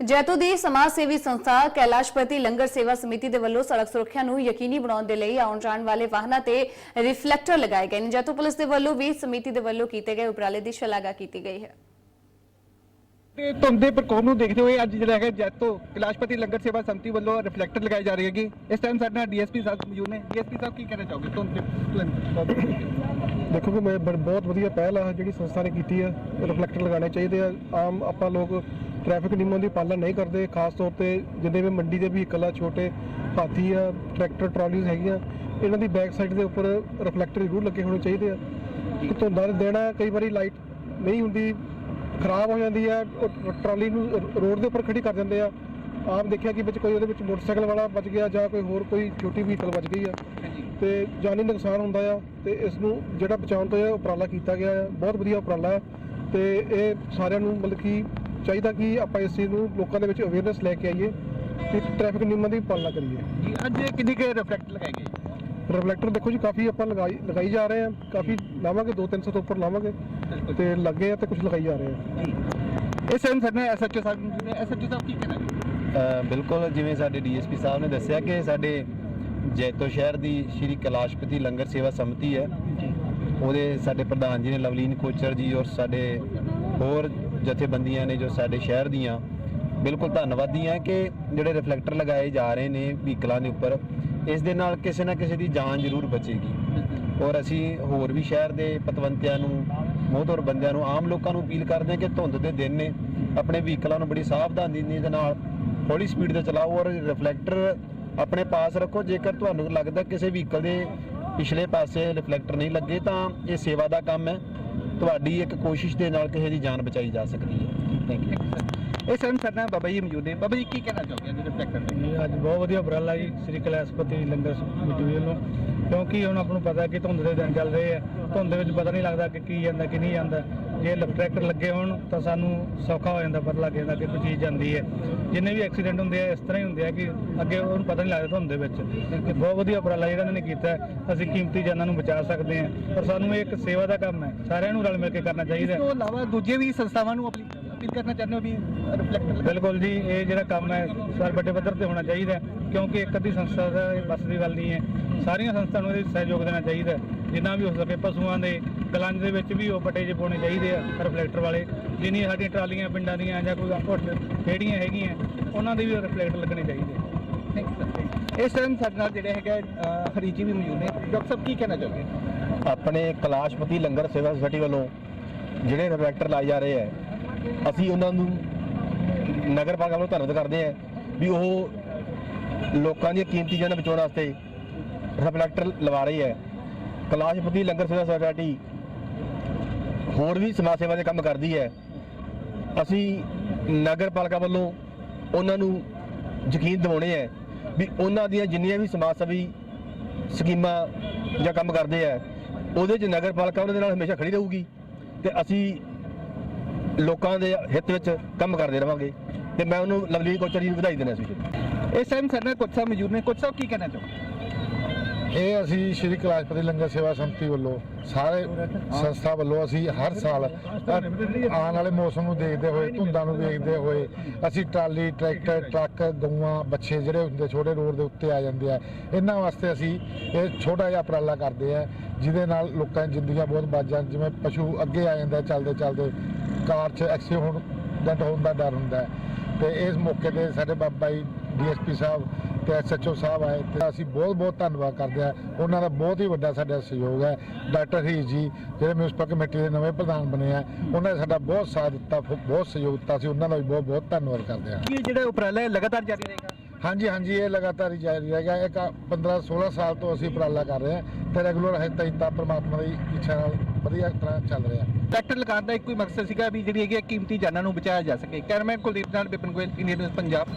ਜੈਤੋ ਦੀ ਸਮਾਜ ਸੇਵੀ ਸੰਸਥਾ ਕੈਲਾਸ਼ਪਤੀ ਲੰਗਰ ਸੇਵਾ ਸਮਿਤੀ ਦੇ ਵੱਲੋਂ ਸੜਕ ਸੁਰੱਖਿਆ ਨੂੰ ਯਕੀਨੀ ਬਣਾਉਣ ਦੇ ਲਈ ਆਉਣ ਜਾਣ ਵਾਲੇ ਵਾਹਨਾਂ ਤੇ ਰਿਫਲੈਕਟਰ ਲਗਾਏ ਗਏ ਨੇ। ਜੈਤੋ ਪੁਲਿਸ ਦੇ ਵੱਲੋਂ ਵੀ ਸਮਿਤੀ ਦੇ ਵੱਲੋਂ ਕੀਤੇ ਗਏ ਉਪਰਾਲੇ ਦੀ ਸ਼ਲਾਘਾ ਕੀਤੀ ਗਈ ਹੈ। ਤੇ ਧੁੰਦ ਦੇ ਪ੍ਰਕੋਪ ਨੂੰ ਦੇਖਦੇ ਹੋਏ ਅੱਜ ਜਿਹੜਾ ਹੈਗਾ ਜੈਤੋ ਕੈਲਾਸ਼ਪਤੀ ਲੰਗਰ ਸੇਵਾ ਸੰਮਤੀ ਵੱਲੋਂ ਰਿਫਲੈਕਟਰ ਲਗਾਏ ਜਾ ਰਹੇ ਹੈਗੇ। ਇਸ ਟਾਈਮ ਸਾਡੇ ਨਾਲ ਡੀਐਸਪੀ ਸਾਹਿਬ ਮੌਜੂਦ ਨੇ। ਡੀਐਸਪੀ ਸਾਹਿਬ ਕੀ ਕਹਿਣਾ ਚਾਹੋਗੇ? ਧੁੰਦ ਦੇਖੋ ਕਿ ਮੈਂ ਬਹੁਤ ਵਧੀਆ ਪਹਿਲ ਆ ਜਿਹੜੀ ਸੰਸਥਾ ਨੇ ਕੀਤੀ ਆ। ਰਿਫਲੈਕਟਰ ਲਗਾਉਣੇ ਚਾਹੀਦੇ ਆ। ਆਮ ਆਪਾਂ ਲੋਕ ਟ੍ਰੈਫਿਕ ਨਿਯਮਾਂ ਦੀ ਪਾਲਣਾ ਨਹੀਂ ਕਰਦੇ ਖਾਸ ਤੌਰ ਤੇ ਜਿੰਨੇ ਵੀ ਮੰਡੀ ਦੇ ਵਹੀਕਲ ਆ ਛੋਟੇ ਹਾਥੀ ਆ ਟਰੈਕਟਰ ਟਰਾਲੀਜ਼ ਹੈਗੀਆਂ ਇਹਨਾਂ ਦੀ ਬੈਕ ਸਾਈਡ ਦੇ ਉੱਪਰ ਰਿਫਲੈਕਟਰ ਜ਼ਰੂਰ ਲੱਗੇ ਹੋਣੇ ਚਾਹੀਦੇ ਆ। ਕਿ ਧੁੰਦਾਂ ਦੇ ਆ ਕਈ ਵਾਰੀ ਲਾਈਟ ਨਹੀਂ ਹੁੰਦੀ ਖਰਾਬ ਹੋ ਜਾਂਦੀ ਆ ਉਹ ਟਰਾਲੀ ਨੂੰ ਰੋਡ ਦੇ ਉੱਪਰ ਖੜੀ ਕਰ ਦਿੰਦੇ ਆ। ਆਮ ਦੇਖਿਆ ਕਿ ਵਿੱਚ ਕੋਈ ਉਹਦੇ ਵਿੱਚ ਮੋਟਰਸਾਈਕਲ ਵਾਲਾ ਬਚ ਗਿਆ ਜਾਂ ਕੋਈ ਹੋਰ ਕੋਈ ਛੋਟੀ ਵਹੀਕਲ ਬਚ ਗਈ ਆ। ਤੇ ਜਾਨੀ ਨੁਕਸਾਨ ਹੁੰਦਾ ਆ ਤੇ ਇਸ ਨੂੰ ਜਿਹੜਾ ਬਚਾਉਣ ਤੋਂ ਇਹ ਉਪਰਾਲਾ ਕੀਤਾ ਗਿਆ ਹੈ ਬਹੁਤ ਵਧੀਆ ਉਪਰਾਲਾ ਹੈ ਤੇ ਇਹ ਸਾਰਿਆਂ ਨੂੰ ਮਤਲਬ ਕਿ ਚਾਹੀਦਾ ਕਿ ਆਪਾਂ ਇਸ ਚੀਜ਼ ਨੂੰ ਲੋਕਾਂ ਦੇ ਵਿੱਚ ਅਵੇਅਰਨੈਸ ਲੈ ਕੇ ਆਈਏ ਕਿ ਟ੍ਰੈਫਿਕ ਨਿਯਮਾਂ ਦੀ ਪਾਲਣਾ ਕਰੀਏ। ਜੀ ਅੱਜ ਕਿੰਨੇ ਕੇ ਰਿਫਲੈਕਟਰ ਲਗਾਏ ਗਏ? ਰਿਫਲੈਕਟਰ ਦੇਖੋ ਜੀ ਕਾਫੀ ਆਪਾਂ ਲਗਾਈ ਲਗਾਈ ਜਾ ਰਹੇ ਹਾਂ। ਕਾਫੀ ਲਾਵਾਂਗੇ 2-300 ਤੋਂ ਉੱਪਰ ਲਾਵਾਂਗੇ ਬਿਲਕੁਲ ਤੇ ਲੱਗੇ ਆ ਤੇ ਕੁਝ ਲਗਾਈ ਜਾ ਰਹੇ ਆ ਜੀ। ਇਸ ਟਾਈਮ ਸਾਡੇ ਨਾਲ ਐਸਐਚਓ ਸਾਹਿਬ ਨੇ ਐਸਐਚਓ ਸਾਹਿਬ ਕੀ ਕਹਿਣਾ ਅ, ਬਿਲਕੁਲ ਜਿਵੇਂ ਸਾਡੇ ਡੀਐਸਪੀ ਸਾਹਿਬ ਨੇ ਦੱਸਿਆ ਕਿ ਸਾਡੇ ਜੈਤੋ ਸ਼ਹਿਰ ਦੀ ਸ਼੍ਰੀ ਕੈਲਾਸ਼ਪਤੀ ਲੰਗਰ ਸੇਵਾ ਸਮਿਤੀ ਹੈ। ਉਹਦੇ ਸਾਡੇ ਪ੍ਰਧਾਨ ਜੀ ਨੇ ਲਵਲੀਨ ਕੋਚਰ ਜੀ ਔਰ ਸਾਡੇ ਹੋਰ ਜਥੇਬੰਦੀਆਂ ਨੇ ਜੋ ਸਾਡੇ ਸ਼ਹਿਰ ਦੀਆਂ ਬਿਲਕੁਲ ਧੰਨਵਾਦੀ ਹਾਂ ਕਿ ਜਿਹੜੇ ਰਿਫਲੈਕਟਰ ਲਗਾਏ ਜਾ ਰਹੇ ਨੇ ਵਹੀਕਲਾਂ ਦੇ ਉੱਪਰ, ਇਸ ਦੇ ਨਾਲ ਕਿਸੇ ਨਾ ਕਿਸੇ ਦੀ ਜਾਨ ਜ਼ਰੂਰ ਬਚੇਗੀ। ਔਰ ਅਸੀਂ ਹੋਰ ਵੀ ਸ਼ਹਿਰ ਦੇ ਪਤਵੰਤਿਆਂ ਨੂੰ ਮੋਹਤਵਰ ਬੰਦਿਆਂ ਨੂੰ, ਆਮ ਲੋਕਾਂ ਨੂੰ ਅਪੀਲ ਕਰਦੇ ਹਾਂ ਕਿ ਧੁੰਦ ਦੇ ਦਿਨ ਨੇ ਆਪਣੇ ਵਹੀਕਲਾਂ ਨੂੰ ਬੜੀ ਸਾਵਧਾਨੀ ਦੇ ਨਾਲ ਹੌਲੀ ਸਪੀਡ ਤੇ ਚਲਾਓ ਔਰ ਰਿਫਲੈਕਟਰ ਆਪਣੇ ਪਾਸ ਰੱਖੋ। ਜੇਕਰ ਤੁਹਾਨੂੰ ਲੱਗਦਾ ਕਿਸੇ ਵਹੀਕਲ ਦੇ ਪਿਛਲੇ ਪਾਸੇ ਰਿਫਲੈਕਟਰ ਨਹੀਂ ਲੱਗੇ ਤਾਂ ਇਹ ਸੇਵਾ ਦਾ ਕੰਮ ਹੈ। ਤੁਹਾਡੀ ਇੱਕ ਕੋਸ਼ਿਸ਼ ਦੇ ਨਾਲ ਕਿਸੇ ਦੀ ਜਾਨ ਬਚਾਈ ਜਾ ਸਕਦੀ ਹੈ। ਥੈਂਕ ਯੂ ਇਸ ਟਾਈਮ ਸਾਡੇ ਨਾਲ ਬਾਬਾ ਜੀ ਮੌਜੂਦ ਨੇ। ਬਾਬਾ ਜੀ ਕੀ ਕਹਿਣਾ ਚਾਹੋਗੇ ਅੱਜ ਰਿਫਲੈਕਟਰ ਤੇ ਇਹ ਅੱਜ ਬਹੁਤ ਵਧੀਆ ਉਪਰਾਲਾ ਜੀ ਸ੍ਰੀ ਕੈਲਾਸ਼ਪਤੀ ਲੰਗਰ ਕਮੇਟੀ ਵੱਲੋਂ। ਕਿਉਂਕਿ ਹੁਣ ਆਪਾਂ ਨੂੰ ਪਤਾ ਕਿ ਧੁੰਦ ਦੇ ਦਿਨ ਚੱਲ ਰਹੇ ਆ। ਧੁੰਦ ਦੇ ਵਿੱਚ ਪਤਾ ਨਹੀਂ ਲੱਗਦਾ ਕਿ ਕੀ ਜਾਂਦਾ ਕਿ ਨਹੀਂ ਜਾਂਦਾ। ਜੇ ਟਰੈਕਟਰ ਲੱਗੇ ਹੋਣ ਤਾਂ ਸਾਨੂੰ ਸੌਖਾ ਹੋ ਜਾਂਦਾ ਪਤਾ ਲੱਗ ਜਾਂਦਾ ਕਿ ਕੋਈ ਚੀਜ਼ ਜਾਂਦੀ ਹੈ। ਜਿੰਨੇ ਵੀ ਐਕਸੀਡੈਂਟ ਹੁੰਦੇ ਆ ਇਸ ਤਰ੍ਹਾਂ ਹੀ ਹੁੰਦੇ ਆ ਕਿ ਅੱਗੇ ਉਹਨੂੰ ਪਤਾ ਨਹੀਂ ਲੱਗਦਾ ਧੁੰਦ ਦੇ ਵਿੱਚ। ਇਹ ਬਹੁਤ ਵਧੀਆ ਉਪਰਾਲਾ ਜਿਹੜਾ ਇਹਨਾਂ ਨੇ ਕੀਤਾ। ਅਸੀਂ ਕੀਮਤੀ ਜਾਨਾਂ ਨੂੰ ਬਚਾ ਸਕਦੇ ਹਾਂ। ਪਰ ਸਾਨੂੰ ਇਹ ਇੱਕ ਸੇਵਾ ਦਾ ਕੰਮ ਹੈ। ਸਾਰਿਆਂ ਨੂੰ ਰਲ ਮਿਲ ਕੇ ਕਰਨਾ ਇਸ ਚਾਹੀਦਾ ਹੈ। ਤੋਂ ਇਲਾਵਾ ਦੂਜੇ ਵੀ ਸੰਸਥਾਵਾਂ ਨੂੰ ਅਪੀਲ ਅਪੀਲ ਕਰਨਾ ਚਾਹੁੰਦੇ ਹੋ ਵੀ ਰਿਫਲੈਕਟਰ ਬਿਲਕੁਲ ਜੀ ਇਹ ਜਿਹੜਾ ਕੰਮ ਹੈ ਸਰ ਵੱਡੇ ਪੱਧਰ ਤੇ ਹੋਣਾ ਚਾਹੀਦਾ ਹੈ, ਕਿਉਂਕਿ ਇੱਕ ਅੱਧੀ ਸੰਸਥਾ ਦਾ ਇਹ ਬਸ ਦੀ ਗੱਲ ਨਹੀਂ ਹੈ। ਸਾਰੀਆਂ ਸੰਸਥਾਵਾਂ ਨੂੰ ਇਹਦੇ ਸਹਿਯੋਗ ਦੇਣਾ ਚਾਹੀਦਾ ਹੈ। ਜਿੰਨਾ ਵੀ ਹੋ ਸਕੇ ਪਸ਼ੂਆਂ ਦੇ ਗਲੰਜ ਦੇ ਵਿੱਚ ਵੀ ਉਹ ਪੱਟੇ ਜੇ ਪਾਉਣੇ ਚਾਹੀਦੇ ਆ ਰਿਫਲੈਕਟਰ ਵਾਲੇ। ਜਿੰਨੀ ਸਾਡੀਆਂ ਟਰਾਲੀਆਂ ਪਿੰਡਾਂ ਦੀਆਂ ਜਾਂ ਕੋਈ ਹੋਟਲ ਰੇਹੜੀਆਂ ਹੈਗੀਆਂ ਉਹਨਾਂ ਦੇ ਵੀ ਰਿਫਲੈਕਟਰ ਲੱਗਣੇ ਚਾਹੀਦੇ ਆ। ਇਸ ਟਾਈਮ ਸਾਡੇ ਨਾਲ ਜਿਹੜੇ ਹੈਗੇ ਹਰੀਜੀ ਵੀ ਮੌਜੂਦ ਨੇ। ਡਾਕਟਰ ਸਾਹਿਬ ਕੀ ਕਹਿਣਾ ਚਾਹੋਗੇ? ਆਪਣੇ ਕੈਲਾਸ਼ਪਤੀ ਲੰਗਰ ਸੇਵਾ ਸੁਸਾਇਟੀ ਵੱਲੋਂ ਜਿਹੜੇ ਰਿਫਲੈਕਟਰ ਲਾਏ ਜਾ ਰਹੇ ਹੈ ਅਸੀਂ ਉਹਨਾਂ ਨੂੰ ਨਗਰ ਪਾਲਿਕਾ ਵੱਲੋਂ ਧੰਨਵਾਦ ਕਰਦੇ ਹਾਂ ਵੀ ਉਹ ਲੋਕਾਂ ਦੀਆਂ ਕੀਮਤੀ ਜਾਨਾਂ ਬਚਾਉਣ ਵਾਸਤੇ ਰਿਫਲੈਕਟਰ ਲਵਾ ਰਹੀ ਹੈ। ਕੈਲਾਸ਼ਪਤੀ ਲੰਗਰ ਸੇਵਾ ਸੁਸਾਇਟੀ ਹੋਰ ਵੀ ਸਮਾਜ ਸੇਵਾ ਦੇ ਕੰਮ ਕਰਦੀ ਹੈ। ਅਸੀਂ ਨਗਰ ਪਾਲਿਕਾ ਵੱਲੋਂ ਉਹਨਾਂ ਨੂੰ ਯਕੀਨ ਦਿਵਾਉਣੇ ਹੈ ਵੀ ਉਹਨਾਂ ਦੀਆਂ ਜਿੰਨੀਆਂ ਵੀ ਸਮਾਜ ਸੇਵੀ ਸਕੀਮਾਂ ਜਾਂ ਕੰਮ ਕਰਦੇ ਆ ਉਹਦੇ 'ਚ ਨਗਰ ਪਾਲਿਕਾ ਉਹਨਾਂ ਦੇ ਨਾਲ ਹਮੇਸ਼ਾ ਖੜੀ ਰਹੂਗੀ ਤੇ ਅਸੀਂ ਲੋਕਾਂ ਦੇ ਹਿੱਤ ਵਿੱਚ ਕੰਮ ਕਰਦੇ ਰਵਾਂਗੇ ਤੇ ਮੈਂ ਉਹਨੂੰ ਲਵਲੀ ਕੋਚਰ ਜੀ ਨੂੰ ਵਧਾਈ ਦੇਣਾ ਸੀ। ਇਸ ਟਾਈਮ ਸਾਡੇ ਨਾਲ ਕੁਝ ਸਾਹਿਬ ਮੌਜੂਦ ਨੇ। ਕੁਝ ਸਾਹਿਬ ਕੀ ਕਹਿਣਾ ਚਾਹੋਗੇ? ਇਹ ਅਸੀਂ ਸ਼੍ਰੀ ਕੈਲਾਸ਼ਪਤੀ ਲੰਗਰ ਸੇਵਾ ਸੰਮਤੀ ਵੱਲੋਂ ਸਾਰੇ ਸੰਸਥਾ ਵੱਲੋਂ ਅਸੀਂ ਹਰ ਸਾਲ ਆਉਣ ਵਾਲੇ ਮੌਸਮ ਨੂੰ ਦੇਖਦੇ ਹੋਏ ਧੁੰਦਾਂ ਨੂੰ ਦੇਖਦੇ ਹੋਏ ਅਸੀਂ ਟਰਾਲੀ ਟਰੈਕਟਰ ਟਰੱਕ ਗਊਆਂ ਬੱਚੇ ਜਿਹੜੇ ਹੁੰਦੇ ਛੋਟੇ ਰੋਡ ਦੇ ਉੱਤੇ ਆ ਜਾਂਦੇ ਆ ਇਹਨਾਂ ਵਾਸਤੇ ਅਸੀਂ ਇਹ ਛੋਟਾ ਜਿਹਾ ਉਪਰਾਲਾ ਕਰਦੇ ਆ ਜਿਹਦੇ ਨਾਲ ਲੋਕਾਂ ਦੀਆਂ ਜ਼ਿੰਦਗੀਆਂ ਬਹੁਤ ਬਚ ਜਾਣ ਜਿਵੇਂ ਪਸ਼ੂ ਅੱਗੇ ਆ ਜਾਂਦਾ ਚੱਲਦੇ ਚੱਲਦੇ ਕਾਰ 'ਚ ਐਕਸੀਡੈਂਟ ਹੋਣ ਦਾ ਡਰ ਹੁੰਦਾ ਹੈ। ਤੇ ਇਸ ਮੌਕੇ ਤੇ ਸਾਡੇ ਬਾਬਾ ਜੀ ਡੀਐਸਪੀ ਸਾਹਿਬ ਤੇ ਐਸਐਚਓ ਸਾਹਿਬ ਆਏ ਤੇ ਅਸੀਂ ਬਹੁਤ ਬਹੁਤ ਧੰਨਵਾਦ ਕਰਦੇ ਆ ਉਹਨਾਂ ਦਾ ਬਹੁਤ ਹੀ ਵੱਡਾ ਸਾਡਾ ਸਹਿਯੋਗ ਹੈ। ਡਾਕਟਰ ਹੀਰ ਜੀ ਜਿਹੜੇ ਮਿਊਨਿਸਪਲ ਕਮੇਟੀ ਦੇ ਨਵੇਂ ਪ੍ਰਧਾਨ ਬਣੇ ਆ ਉਹਨਾਂ ਨੇ ਸਾਡਾ ਬਹੁਤ ਸਾਥ ਦਿੱਤਾ ਬਹੁਤ ਸਹਿਯੋਗ ਦਿੱਤਾ ਅਸੀਂ ਉਹਨਾਂ ਦਾ ਵੀ ਬਹੁਤ ਬਹੁਤ ਧੰਨਵਾਦ ਕਰਦੇ ਆ ਇਹ ਜਿਹੜਾ ਉਪਰਾਲਾ ਹੈ ਲਗਾਤਾਰ ਜਾਰੀ ਰਹੇਗਾ? ਹਾਂਜੀ ਹਾਂਜੀ ਇਹ ਲਗਾਤਾਰ ਹੀ ਜਾਰੀ ਰਹੇਗਾ। ਇੱਕ 15 16 ਸਾਲ ਤੋਂ ਅਸੀਂ ਉਪਰਾਲਾ ਕਰ ਰਹੇ ਹਾਂ ਤੇ ਰੈਗੂਲਰ ਹੈ ਤਾਂ ਤਾਂ ਪ੍ਰਮਾਤਮਾ ਦੀ ਇੱਛਾ ਨਾਲ ਵਧੀਆ ਤਰ੍ਹਾਂ ਚੱਲ ਰਿਹਾ। ਟਰੈਕਟਰ ਲਗਾਉਣ ਦਾ ਇੱਕੋ ਹੀ ਮਕਸਦ ਸੀਗਾ ਵੀ ਜਿਹੜੀ ਹੈਗੀ ਹੈ ਕੀਮਤੀ ਜਾਨਾਂ ਨੂੰ ਬਚਾਇਆ ਜਾ ਸਕੇ। ਕੈਮਰਾਮੈਨ ਕੁਲਦੀਪ ਨਾਲ ਵਿਪਨ ਗੋਇਲ, ਇੰਡੀਅਨ ਨਿਊਜ਼ ਪੰਜਾਬ।